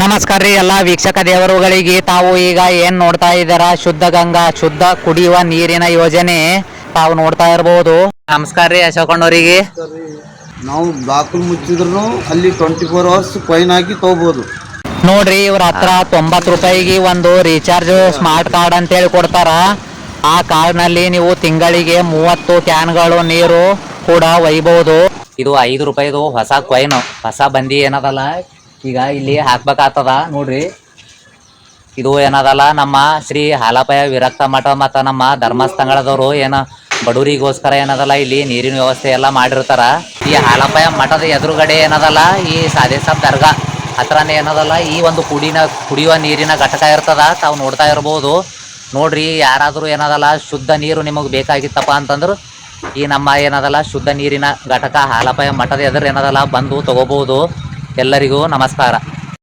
ನಮಸ್ಕಾರ ರೀ ಎಲ್ಲ ವೀಕ್ಷಕ ದೇವರುಗಳಿಗೆ. ತಾವು ಈಗ ಏನ್ ನೋಡ್ತಾ ಇದ್ದಾರ? ಶುದ್ಧ ಗಂಗಾ ಶುದ್ಧ ಕುಡಿಯುವ ನೀರಿನ ಯೋಜನೆ ತಾವು ನೋಡ್ತಾ ಇರಬಹುದು ನಮಸ್ಕಾರ ರೀ ಅಶೋಕಣ್ಣವರಿಗೆ ನಾವು ಬಾಕಲು ಮುಚ್ಚಿದ್ರು ಅಲ್ಲಿ ಟ್ವೆಂಟಿ ಫೋರ್ ಅವರ್ಸ್ ಫೈನ್ ಹಾಕಿ ತಗೋಬಹುದು ನೋಡ್ರಿ ಇವ್ರ ಹತ್ರ ತೊಂಬತ್ತು ರೂಪಾಯಿಗೆ ಒಂದು ರೀಚಾರ್ಜ್ ಸ್ಮಾರ್ಟ್ ಕಾರ್ಡ್ ಅಂತೇಳಿ ಕೊಡ್ತಾರ. ಆ ಕಾರ್ಡ್ನಲ್ಲಿ ನೀವು ತಿಂಗಳಿಗೆ ಮೂವತ್ತು ಕ್ಯಾನ್ಗಳು ನೀರು ಕೂಡ ಒಯ್ಬಹುದು ಇದು ಐದು ರೂಪಾಯಿದು ಹೊಸ ಕೊಯ್ನು ಹೊಸ ಬಂದಿ ಏನದಲ್ಲ? ಈಗ ಇಲ್ಲಿ ಹಾಕ್ಬೇಕಾಗ್ತದ, ನೋಡ್ರಿ. ಇದು ಏನದಲ್ಲ, ನಮ್ಮ ಶ್ರೀ ಹಾಲಪಯ ವಿರಕ್ತ ಮಠ ಮತ್ತು ನಮ್ಮ ಧರ್ಮಸ್ಥಳದವರು ಏನ ಬಡವರಿಗೋಸ್ಕರ ಏನದಲ್ಲ, ಇಲ್ಲಿ ನೀರಿನ ವ್ಯವಸ್ಥೆ ಎಲ್ಲ ಮಾಡಿರ್ತಾರ. ಈ ಹಾಲಪಯ ಮಠದ ಎದುರುಗಡೆ ಏನದಲ್ಲ, ಈ ಸಾದೇ ಸಾಬ್ ದರ್ಗಾ ಹತ್ರನೇ ಏನದಲ್ಲ, ಈ ಒಂದು ಕುಡಿನ, ಕುಡಿಯುವ ನೀರಿನ ಘಟಕ ಇರ್ತದ, ತಾವು ನೋಡ್ತಾ ಇರ್ಬೋದು. ನೋಡ್ರಿ, ಯಾರಾದರೂ ಏನದಲ್ಲ, ಶುದ್ಧ ನೀರು ನಿಮಗೆ ಬೇಕಾಗಿತ್ತಪ್ಪ ಅಂತಂದ್ರೆ, ಈ ನಮ್ಮ ಏನದಲ್ಲ, ಶುದ್ಧ ನೀರಿನ ಘಟಕ ಹಾಲಪಯ ಮಠದ ಎದುರು ಏನದಲ್ಲ, ಬಂದು ತಗೋಬಹುದು ಎಲ್ಲರಿಗೂ ನಮಸ್ಕಾರ.